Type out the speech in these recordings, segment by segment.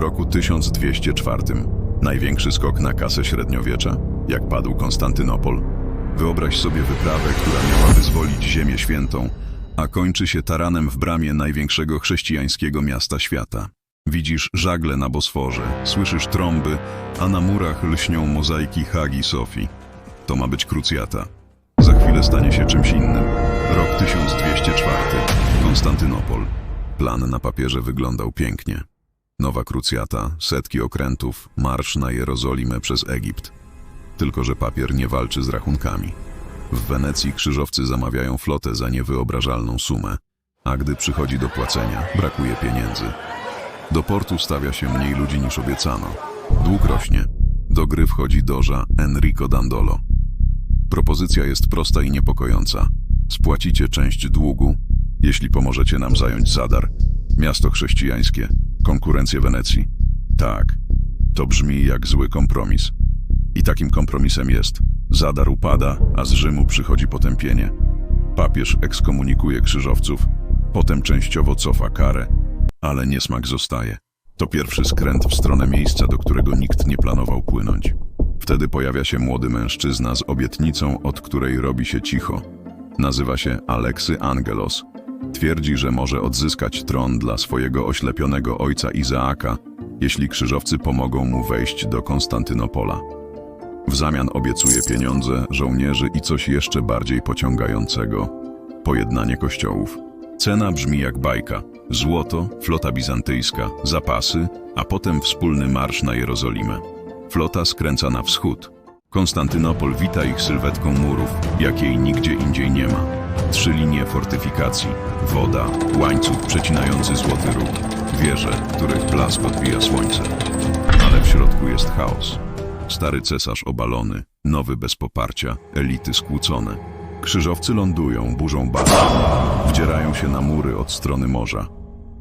roku 1204. Największy skok na kasę średniowiecza, jak padł Konstantynopol. Wyobraź sobie wyprawę, która miała wyzwolić Ziemię Świętą, a kończy się taranem w bramie największego chrześcijańskiego miasta świata. Widzisz żagle na Bosforze, słyszysz trąby, a na murach lśnią mozaiki Hagi Sofii. To ma być krucjata. Za chwilę stanie się czymś innym. Rok 1204. Konstantynopol. Plan na papierze wyglądał pięknie. Nowa krucjata, setki okrętów, marsz na Jerozolimę przez Egipt. Tylko, że papier nie walczy z rachunkami. W Wenecji krzyżowcy zamawiają flotę za niewyobrażalną sumę, a gdy przychodzi do płacenia, brakuje pieniędzy. Do portu stawia się mniej ludzi niż obiecano. Dług rośnie. Do gry wchodzi doża Enrico Dandolo. Propozycja jest prosta i niepokojąca. Spłacicie część długu, jeśli pomożecie nam zająć Zadar, miasto chrześcijańskie, konkurencję Wenecji. Tak, to brzmi jak zły kompromis. I takim kompromisem jest. Zadar upada, a z Rzymu przychodzi potępienie. Papież ekskomunikuje krzyżowców, potem częściowo cofa karę, ale niesmak zostaje. To pierwszy skręt w stronę miejsca, do którego nikt nie planował płynąć. Wtedy pojawia się młody mężczyzna z obietnicą, od której robi się cicho. Nazywa się Aleksy Angelos. Twierdzi, że może odzyskać tron dla swojego oślepionego ojca Izaaka, jeśli krzyżowcy pomogą mu wejść do Konstantynopola. W zamian obiecuje pieniądze, żołnierzy i coś jeszcze bardziej pociągającego pojednanie kościołów. Cena brzmi jak bajka: złoto, flota bizantyjska, zapasy, a potem wspólny marsz na Jerozolimę. Flota skręca na wschód. Konstantynopol wita ich sylwetką murów, jakiej nigdzie indziej nie ma. Trzy linie fortyfikacji, woda, łańcuch przecinający złoty róg, wieże, których blask odbija słońce. Ale w środku jest chaos. Stary cesarz obalony, nowy bez poparcia, elity skłócone. Krzyżowcy lądują, burzą bastion, wdzierają się na mury od strony morza.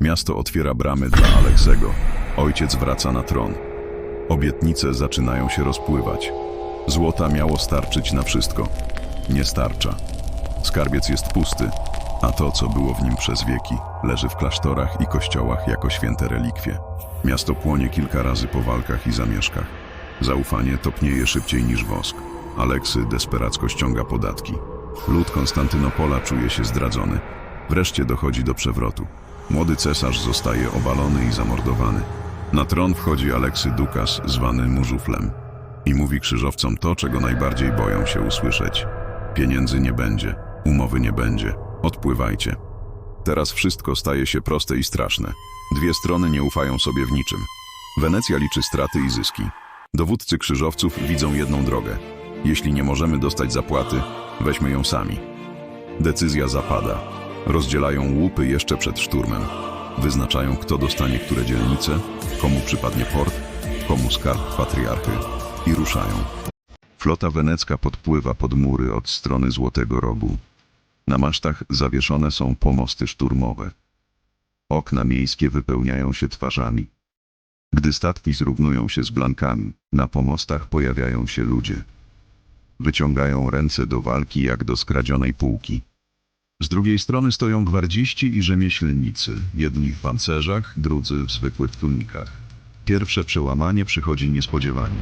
Miasto otwiera bramy dla Aleksego. Ojciec wraca na tron. Obietnice zaczynają się rozpływać. Złota miało starczyć na wszystko. Nie starcza. Skarbiec jest pusty, a to, co było w nim przez wieki, leży w klasztorach i kościołach jako święte relikwie. Miasto płonie kilka razy po walkach i zamieszkach. Zaufanie topnieje szybciej niż wosk. Aleksy desperacko ściąga podatki. Lud Konstantynopola czuje się zdradzony. Wreszcie dochodzi do przewrotu. Młody cesarz zostaje obalony i zamordowany. Na tron wchodzi Aleksy Dukas, zwany Murzuflem. I mówi krzyżowcom to, czego najbardziej boją się usłyszeć. Pieniędzy nie będzie, umowy nie będzie, odpływajcie. Teraz wszystko staje się proste i straszne. Dwie strony nie ufają sobie w niczym. Wenecja liczy straty i zyski. Dowódcy krzyżowców widzą jedną drogę. Jeśli nie możemy dostać zapłaty, weźmy ją sami. Decyzja zapada. Rozdzielają łupy jeszcze przed szturmem. Wyznaczają, kto dostanie które dzielnice, komu przypadnie port, komu skarb patriarchy i ruszają. Flota wenecka podpływa pod mury od strony Złotego Rogu. Na masztach zawieszone są pomosty szturmowe. Okna miejskie wypełniają się twarzami. Gdy statki zrównują się z blankami, na pomostach pojawiają się ludzie. Wyciągają ręce do walki jak do skradzionej półki. Z drugiej strony stoją gwardziści i rzemieślnicy, jedni w pancerzach, drudzy w zwykłych tunikach. Pierwsze przełamanie przychodzi niespodziewanie.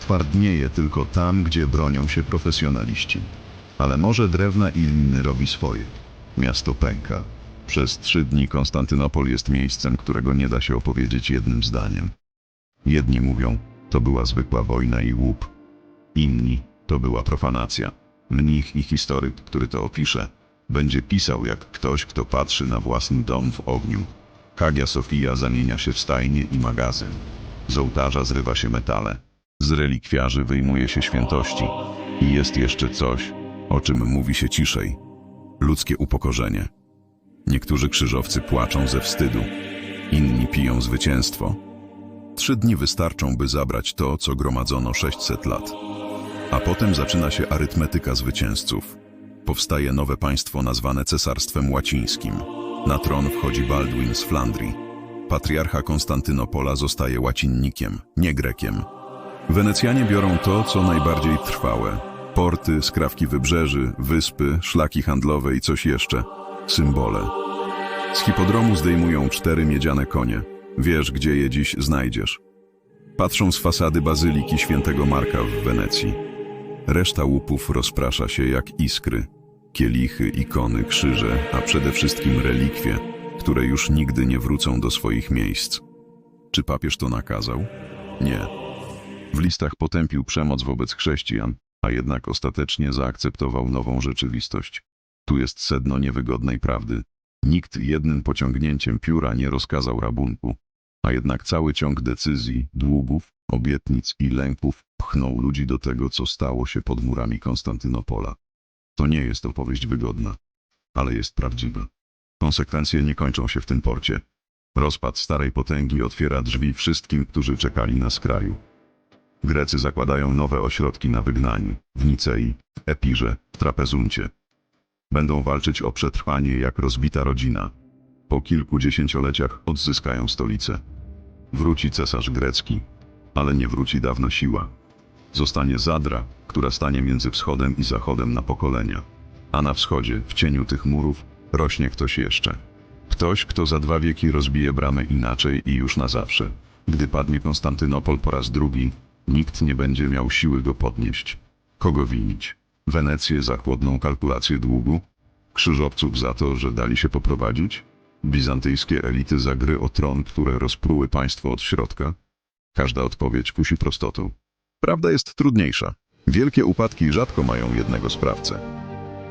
Twardnieje tylko tam, gdzie bronią się profesjonaliści. Ale morze drewna i liny robi swoje. Miasto pęka. Przez trzy dni Konstantynopol jest miejscem, którego nie da się opowiedzieć jednym zdaniem. Jedni mówią, to była zwykła wojna i łup. Inni, to była profanacja. Mnich i historyk, który to opisze, będzie pisał jak ktoś, kto patrzy na własny dom w ogniu. Hagia Sofia zamienia się w stajnię i magazyn. Z ołtarza zrywa się metale. Z relikwiarzy wyjmuje się świętości. I jest jeszcze coś, o czym mówi się ciszej. Ludzkie upokorzenie. Niektórzy krzyżowcy płaczą ze wstydu, inni piją zwycięstwo. Trzy dni wystarczą, by zabrać to, co gromadzono 600 lat. A potem zaczyna się arytmetyka zwycięzców. Powstaje nowe państwo nazwane Cesarstwem Łacińskim. Na tron wchodzi Baldwin z Flandrii. Patriarcha Konstantynopola zostaje łacinnikiem, nie Grekiem. Wenecjanie biorą to, co najbardziej trwałe. Porty, skrawki wybrzeży, wyspy, szlaki handlowe i coś jeszcze. Symbole. Z hipodromu zdejmują cztery miedziane konie. Wiesz, gdzie je dziś znajdziesz. Patrzą z fasady bazyliki świętego Marka w Wenecji. Reszta łupów rozprasza się jak iskry. Kielichy, ikony, krzyże, a przede wszystkim relikwie, które już nigdy nie wrócą do swoich miejsc. Czy papież to nakazał? Nie. W listach potępił przemoc wobec chrześcijan, a jednak ostatecznie zaakceptował nową rzeczywistość. Tu jest sedno niewygodnej prawdy. Nikt jednym pociągnięciem pióra nie rozkazał rabunku, a jednak cały ciąg decyzji, długów, obietnic i lęków pchnął ludzi do tego, co stało się pod murami Konstantynopola. To nie jest opowieść wygodna, ale jest prawdziwa. Konsekwencje nie kończą się w tym porcie. Rozpad starej potęgi otwiera drzwi wszystkim, którzy czekali na skraju. Grecy zakładają nowe ośrodki na wygnaniu w Nicei, Epirze, Trapezuncie. Będą walczyć o przetrwanie jak rozbita rodzina. Po kilku dziesięcioleciach odzyskają stolicę. Wróci cesarz grecki, ale nie wróci dawno siła. Zostanie Zadra, która stanie między wschodem i zachodem na pokolenia. A na wschodzie, w cieniu tych murów, rośnie ktoś jeszcze. Ktoś, kto za dwa wieki rozbije bramę inaczej i już na zawsze. Gdy padnie Konstantynopol po raz drugi, nikt nie będzie miał siły go podnieść. Kogo winić? Wenecję za chłodną kalkulację długu? Krzyżowców za to, że dali się poprowadzić? Bizantyjskie elity za gry o tron, które rozpruły państwo od środka? Każda odpowiedź kusi prostotą. Prawda jest trudniejsza. Wielkie upadki rzadko mają jednego sprawcę.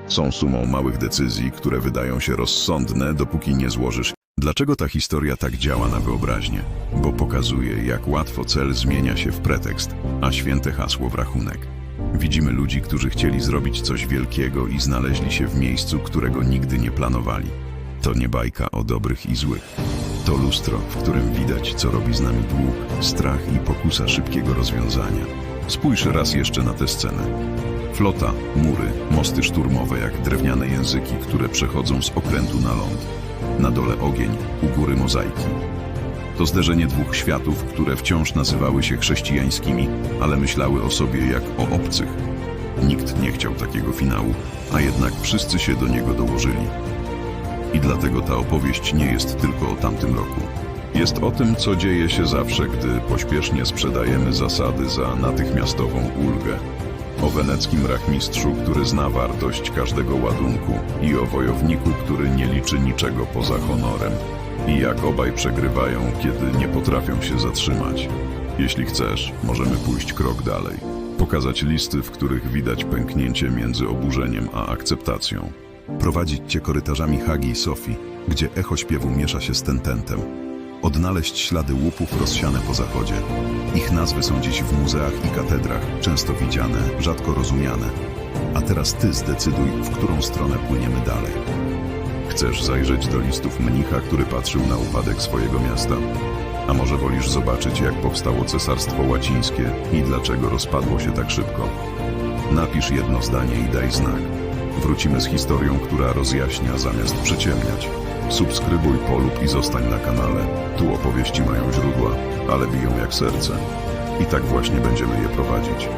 Są sumą małych decyzji, które wydają się rozsądne, dopóki nie złożysz. Dlaczego ta historia tak działa na wyobraźnię? Bo pokazuje, jak łatwo cel zmienia się w pretekst, a święte hasło w rachunek. Widzimy ludzi, którzy chcieli zrobić coś wielkiego i znaleźli się w miejscu, którego nigdy nie planowali. To nie bajka o dobrych i złych. To lustro, w którym widać, co robi z nami dług, strach i pokusa szybkiego rozwiązania. Spójrz raz jeszcze na tę scenę. Flota, mury, mosty szturmowe jak drewniane języki, które przechodzą z okrętu na ląd. Na dole ogień, u góry mozaiki. To zderzenie dwóch światów, które wciąż nazywały się chrześcijańskimi, ale myślały o sobie jak o obcych. Nikt nie chciał takiego finału, a jednak wszyscy się do niego dołożyli. I dlatego ta opowieść nie jest tylko o tamtym roku. Jest o tym, co dzieje się zawsze, gdy pośpiesznie sprzedajemy zasady za natychmiastową ulgę. O weneckim rachmistrzu, który zna wartość każdego ładunku i o wojowniku, który nie liczy niczego poza honorem. I jak obaj przegrywają, kiedy nie potrafią się zatrzymać. Jeśli chcesz, możemy pójść krok dalej. Pokazać listy, w których widać pęknięcie między oburzeniem a akceptacją. Prowadzić cię korytarzami Hagi i Sofii, gdzie echo śpiewu miesza się z tententem. Odnaleźć ślady łupów rozsiane po zachodzie. Ich nazwy są dziś w muzeach i katedrach, często widziane, rzadko rozumiane. A teraz ty zdecyduj, w którą stronę płyniemy dalej. Chcesz zajrzeć do listów mnicha, który patrzył na upadek swojego miasta? A może wolisz zobaczyć, jak powstało Cesarstwo Łacińskie i dlaczego rozpadło się tak szybko? Napisz jedno zdanie i daj znak. Wrócimy z historią, która rozjaśnia zamiast przyciemniać. Subskrybuj, polub i zostań na kanale. Tu opowieści mają źródła, ale biją jak serce. I tak właśnie będziemy je prowadzić.